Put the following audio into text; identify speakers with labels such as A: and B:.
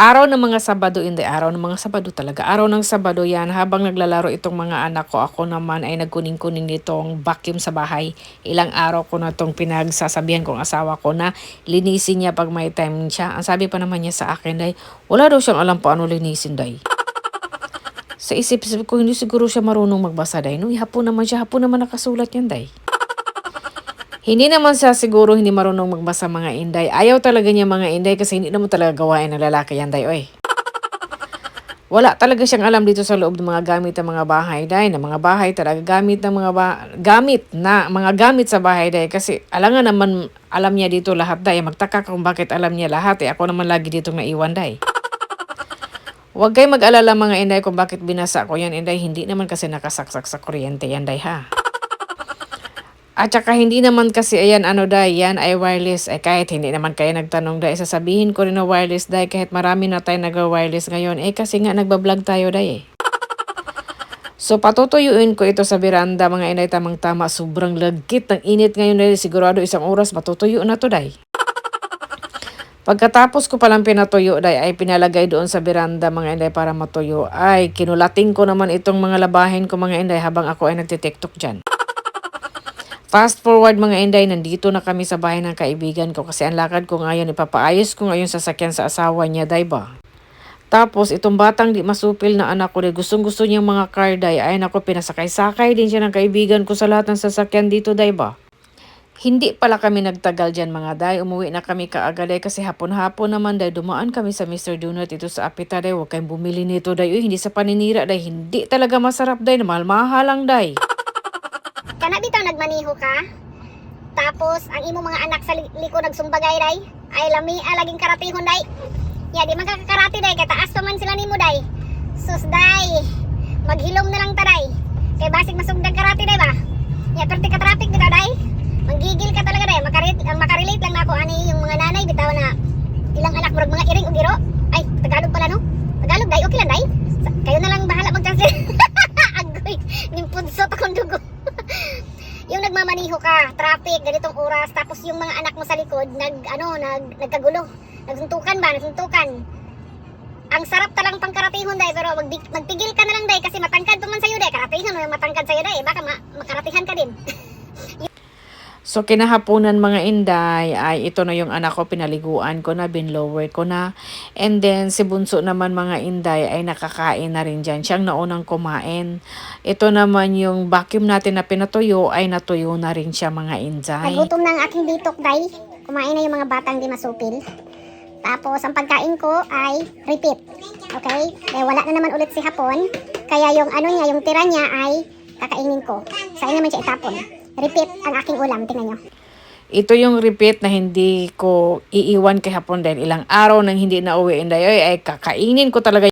A: Araw ng mga Sabado, hindi araw ng mga Sabado talaga. Araw ng Sabado yan, habang naglalaro itong mga anak ko, ako naman ay nagkuning-kuning nitong vacuum sa bahay. Ilang araw ko na itong pinagsasabihan kong asawa ko na linisin niya pag may time siya. Ang sabi pa naman niya sa akin, day, wala daw siyang alam paano linisin, day. Sa isip-isip ko, hindi siguro siya marunong magbasa, day. No, hapon naman siya, hapon naman nakasulat yan, day. Hindi naman siya siguro hindi marunong magbasa mga inday. Ayaw talaga niya mga inday kasi hindi naman talaga gawain ng lalaki yan, day, oy. Wala talaga siyang alam dito sa loob ng mga gamit ng mga bahay, day. Na mga bahay talaga gamit ng mga ba- gamit na mga gamit sa bahay, day. Kasi alam nga naman, alam niya dito lahat, day. Magtaka ka kung bakit alam niya lahat, eh. Ako naman lagi dito naiwan, day. Huwag kayo mag-alala mga inday kung bakit binasa ko yan, inday. Hindi naman kasi nakasaksak sa kuryente yan, day, ha. At saka hindi naman kasi ayan ano day, yan ay wireless. Eh kahit hindi naman kayo nagtanong day, sasabihin ko rin na wireless day kahit marami na tayo nag-wireless ngayon. Eh kasi nga nagbablog tayo day eh. So patutuyuin ko ito sa veranda mga inay tamang tama. Sobrang lagkit ng init ngayon day. Sigurado isang oras matutuyo na to day. Pagkatapos ko palang pinatuyo day ay pinalagay doon sa veranda mga inday para matuyo. Ay kinulating ko naman itong mga labahin ko mga inday habang ako ay nagtitiktok dyan. Fast forward mga inday, nandito na kami sa bahay ng kaibigan ko kasi ang lakad ko ngayon, ipapaayos ko ngayon sa sakyan sa asawa niya, day ba? Tapos itong batang di masupil na anak ko, gustong gusto niyang mga car, day, ay nako, pinasakay-sakay din siya ng kaibigan ko sa lahat ng sasakyan dito, day ba? Hindi pala kami nagtagal dyan mga day. Umuwi na kami kaagad day kasi hapon-hapon naman day. Dumaan kami sa Mr. Donut ito sa Apita day. Huwag kayong bumili nito day. Uy, hindi sa paninira day. Hindi talaga masarap day. Mahal-mahal lang day.
B: Kana bitaw nagmaniho ka. Tapos ang imo mga anak sa li- liko nagsumbagay day. Ay lami alaging karatihon day. Ya di man ka karate day kay taas man sila nimo day. Sus day. Maghilom na lang ta day. Kay basig masugdag karate day ba? Ya perti ka traffic bitaw day. Manggigil ka talaga day. Makarit ang makarelate lang nako ani yung mga nanay bitaw na ilang anak murag mga iring ug giro. Ay, Tagalog pala no? Tagalog day, okay lang day. Sa- Kayo na lang bahala mag-translate. Agoy, nimpudsot akong dugo yung nagmamaniho ka, traffic, ganitong oras, tapos yung mga anak mo sa likod, nag, ano, nag, nagkagulo. Nagsuntukan ba? Nagsuntukan. Ang sarap talang pangkaratihon, day, pero mag, magpigil ka na lang, day, kasi matangkad pa man sa'yo, day. Karatihon mo yung matangkad sa'yo, day. Baka ma, makaratihan ka din.
A: So kinahaponan mga inday ay ito na yung anak ko pinaliguan ko na binlower ko na and then si bunso naman mga inday ay nakakain na rin dyan siyang naunang kumain ito naman yung vacuum natin na pinatuyo ay natuyo na rin siya mga inday
B: Nagutom na ang aking bitok, day. Kumain na yung mga batang di masupil. Tapos, ang pagkain ko ay repeat. Okay? Dahil wala na naman ulit si Hapon. Kaya yung ano niya, yung tira niya ay kakainin ko. Sa'yo naman siya itapon. Repeat ang aking ulam. Tingnan nyo.
A: ito yung repeat na hindi ko iiwan kay hapon dahil ilang araw nang hindi na uwi inday ay, ay kakainin ko talaga